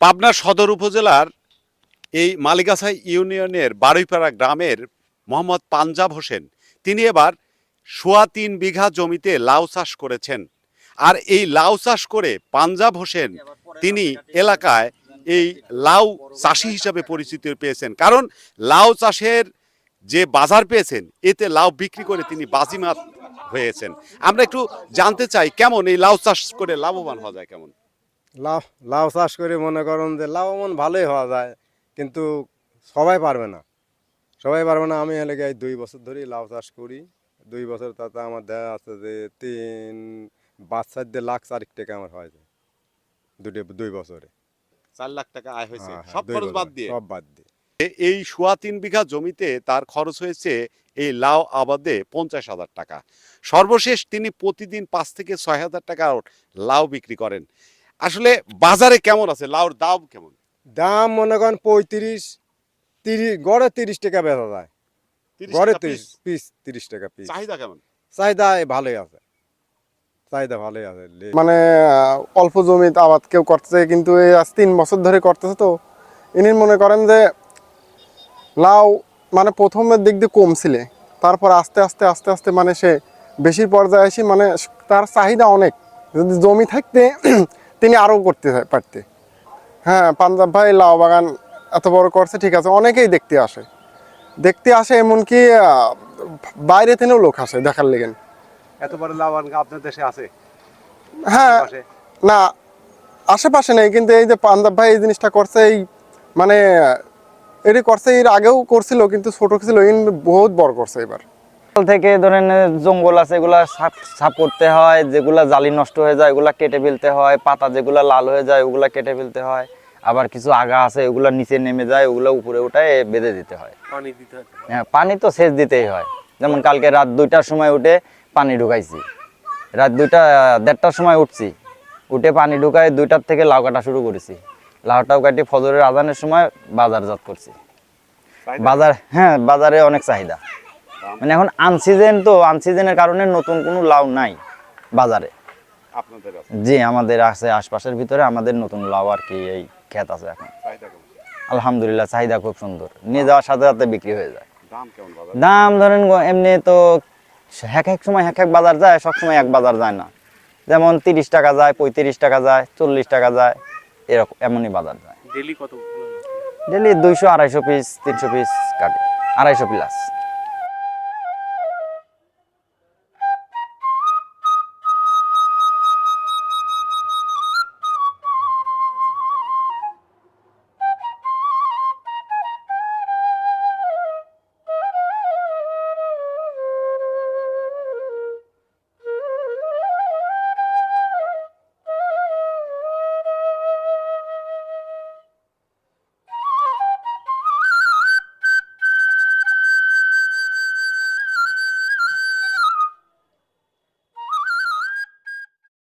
পাবনা সদর উপজেলার এই মালিগাছা ইউনিয়নের বারুইপাড়া গ্রামের মোহাম্মদ পাঞ্জাব হোসেন, তিনি এবার সোয়া তিন বিঘা জমিতে লাউ চাষ করেছেন। আর এই লাউ চাষ করে পাঞ্জাব হোসেন, তিনি এলাকায় এই লাউ চাষি হিসাবে পরিচিতি পেয়েছেন। কারণ লাউ চাষের যে বাজার পেয়েছেন, এতে লাউ বিক্রি করে তিনি বাজিমাত হয়েছেন। আমরা একটু জানতে চাই, কেমন এই লাউ চাষ করে লাভবান হওয়া যায়, কেমন? লাউ লাউ চাষ করে মনে করুন যে লাভবান ভালোই হওয়া যায় কিন্তু সবাই পারবে না। সবাই পারবে না আমি এলাকায় দুই বছর ধরেই লাউ চাষ করি। দুই বছর তাতে আমার দেখা আছে যে তিন বাচ্চার দিয়ে লাখ চারিক টাকা আমার হয় যায়। দুটি দুই বছরে। চার লাখ টাকা আয় হয়েছে। হ্যাঁ, হ্যাঁ, সব খরচ বাদ দিয়ে? সব বাদ দিয়ে। এই সোয়া তিন বিঘা জমিতে তার খরচ হয়েছে এই লাউ আবাদে পঞ্চাশ হাজার টাকা। সর্বশেষ তিনি প্রতিদিন পাঁচ থেকে ছয় হাজার টাকা লাউ বিক্রি করেন। আসলে বাজারে কেমন আছে? লাউর দাম কেমন? দাম মনে করেন পঁয়ত্রিশ তিরিশ গড়ে তিরিশ টাকা বেচা যায়। গড়ে তিরিশ পিস তিরিশ টাকা পিস চাহিদা কেমন? চাহিদা ভালোই আছে। চাহিদা ভালোই আছে। মানে অল্প জমিতে আবাদ কেউ করতেছে কিন্তু এই আজ তিন বছর ধরে করতেছে তো। ইনি মনে করেন যে লাউ মানে প্রথমের দিক দিয়ে কমছিলে। তারপর আস্তে আস্তে আস্তে আস্তে মানে সে বেশি পর্যায়ে এসে মানে তার চাহিদা অনেক। যদি জমি থাকতে তিনি আরও করতে পারতে। হ্যাঁ পাঞ্জাব ভাই লাউ বাগান এত বড় করছে ঠিক আছে অনেকেই দেখতে আসে। দেখতে আসে এমনকি বাইরে থেকেও লোক আসে দেখার লেগেন এত বড় লাউ আপনার দেশে আছে? হ্যাঁ না আশেপাশে নেই কিন্তু এই যে পাঞ্জাব ভাই এই জিনিসটা করছে এই মানে এটি করছে এর আগেও করছিল কিন্তু ছোট ছিল ইন বহুত বড় করছে এবার। থেকে ধরেন জঙ্গল আছে এগুলা সাফ সাফ করতে হয় যেগুলা জালি নষ্ট হয়ে যায় ওগুলা কেটে ফেলতে হয় পাতা যেগুলা লাল হয়ে যায় ওগুলা কেটে ফেলতে হয় আবার কিছু আগা আছে ওগুলা নিচে নেমে যায় ওগুলা উপরে উঠায় বেঁধে দিতে হয়। হ্যাঁ। পানি তো সেচ দিতেই হয়। যেমন কালকে রাত দুইটার সময় উঠে পানি ঢুকাইছি। রাত দুইটা দেড়টার সময় উঠছি। উঠে পানি ঢুকাই দুইটার থেকে লাউ কাটা শুরু করেছি। লাউটাও কাটি ফজরের আজানের সময় বাজারজাত করছি। বাজার হ্যাঁ বাজারে অনেক চাহিদা। মানে এখন আনসিজন তো আনসিজনের কারণে নতুন কোনো লাউ নাই বাজারে। আপনাদের জি আমাদের আছে আশপাশের ভিতরে আমাদের নতুন লাউ আর কি এই ক্ষেত আছে এখন। আলহামদুলিল্লাহ চাহিদা খুব সুন্দর। নিয়ে যাওয়ার সাথে সাথে বিক্রি হয়ে যায়। দাম ধরেন এমনি তো এক এক সময় এক এক বাজার যায় সব সময় এক বাজার যায় না। যেমন তিরিশ টাকা যায় পঁয়ত্রিশ টাকা যায় চল্লিশ টাকা যায় এরকম এমনই বাজার যায়। ডেলি কত? ডেলি দুইশো আড়াইশো পিস তিনশো পিস কাটে। আড়াইশো প্লাস